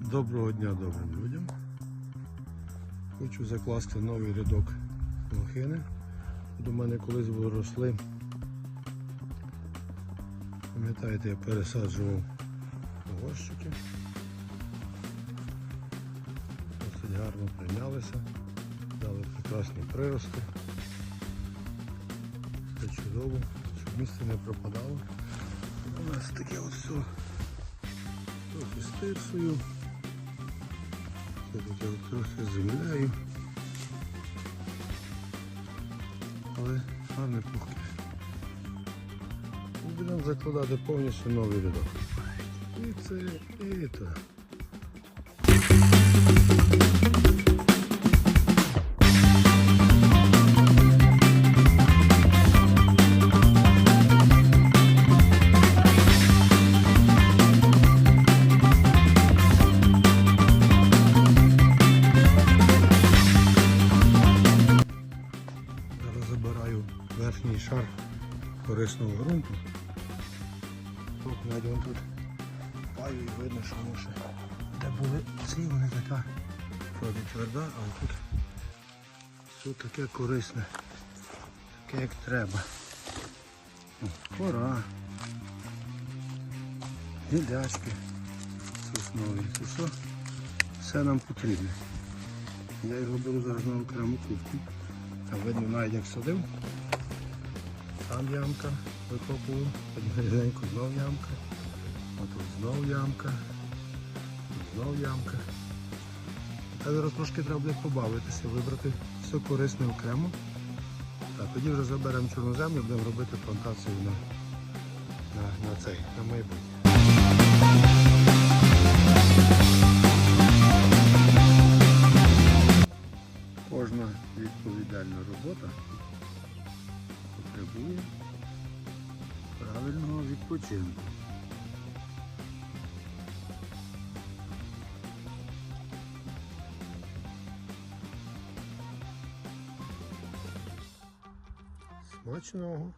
Доброго дня добрим людям. Хочу закласти новий рядок лохини. До мене колись були росли. Пам'ятаєте, я пересаджував горщики. Досить гарно прийнялися, дали прекрасні прирости. Все чудово, щоб місце не пропадало. У нас таке от все трохи з все от трохи земляю. Але гарний пухкий. Будемо закладати повністю новий рядок. І це, і то. Забираю верхній шар корисного ґрунту. Тут навіть тут паю і видно, що ще де були ці, вони така вроді тверда, а тут, тут таке корисне, таке як треба. Кора, гілячки соснові, це все, все нам потрібне. Я його беру зараз на окрему кубку. Там видно навіть як садив. Там ямка викопував, різенько знов ямка. А тут знов ямка. Тут знов ямка. А зараз трошки треба буде побавитися, вибрати все корисне окремо. А тоді вже заберемо чорнозем і будемо робити плантацію на, на, на цей, на майбутнє. Робота потребує правильного відпочинку. Смачного!